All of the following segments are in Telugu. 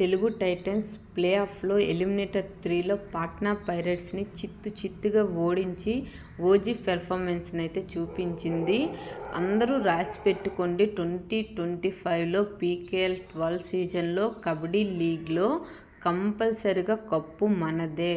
తెలుగు టైటన్స్ ప్లే ఆఫ్లో ఎలిమినేటర్ త్రీలో పాట్నా పైరట్స్ని చిత్తు చిత్తుగా ఓడించి ఓజీ పెర్ఫార్మెన్స్ని అయితే చూపించింది. అందరూ రాసి పెట్టుకోండి ట్వంటీ ట్వంటీ ఫైవ్లో పీకేఎల్ ట్వెల్వ్ సీజన్లో కబడ్డీ లీగ్లో కంపల్సరిగా కప్పు మనదే.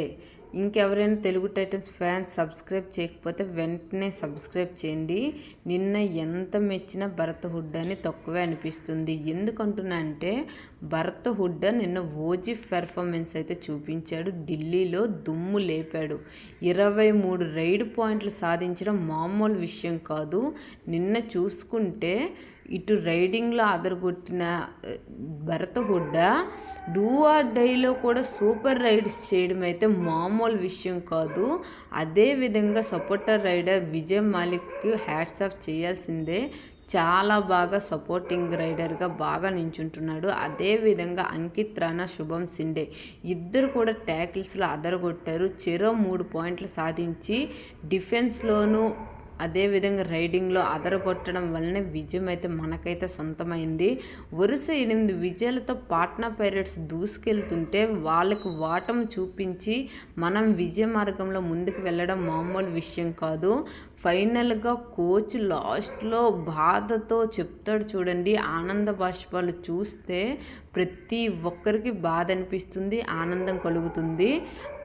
ఇంకెవరైనా తెలుగు టైటన్స్ ఫ్యాన్స్ సబ్స్క్రైబ్ చేయకపోతే వెంటనే సబ్స్క్రైబ్ చేయండి. నిన్న ఎంత మెచ్చిన భరత్ హుడ్ అని తక్కువే అనిపిస్తుంది. ఎందుకంటున్నా అంటే భరత్ హుడ్డ నిన్న ఓజీ పెర్ఫార్మెన్స్ అయితే చూపించాడు. ఢిల్లీలో దుమ్ము లేపాడు. ఇరవై మూడు రైడ్ పాయింట్లు సాధించడం మామూలు విషయం కాదు. నిన్న చూసుకుంటే ఇటు రైడింగ్లో అదరగొట్టిన భరత హుడ్డ డూ ఆర్ డైలో కూడా సూపర్ రైడ్స్ చేయడం అయితే మామూలు విషయం కాదు. అదేవిధంగా సపోర్టర్ రైడర్ విజయ్ మాలిక్కి హ్యాట్స్ ఆఫ్ చేయాల్సిందే. చాలా బాగా సపోర్టింగ్ రైడర్గా బాగా నించుంటున్నాడు. అదేవిధంగా అంకిత్ రాణా శుభం సిండే ఇద్దరు కూడా ట్యాకిల్స్లో అదరగొట్టారు చెరో మూడు పాయింట్లు సాధించి డిఫెన్స్లోనూ అదేవిధంగా రైడింగ్లో అదరగొట్టడం వలన విజయం అయితే మనకైతే సొంతమైంది. వరుస ఎనిమిది విజయాలతో పాట్నా పైరేట్స్ దూసుకెళ్తుంటే వాళ్ళకు వాటం చూపించి మనం విజయ మార్గంలో ముందుకు వెళ్ళడం మామూలు విషయం కాదు. ఫైనల్గా కోచ్ లాస్ట్లో బాధతో చెప్తాడు చూడండి ఆనంద బాష్పాలు చూస్తే ప్రతి ఒక్కరికి బాధ అనిపిస్తుంది ఆనందం కలుగుతుంది.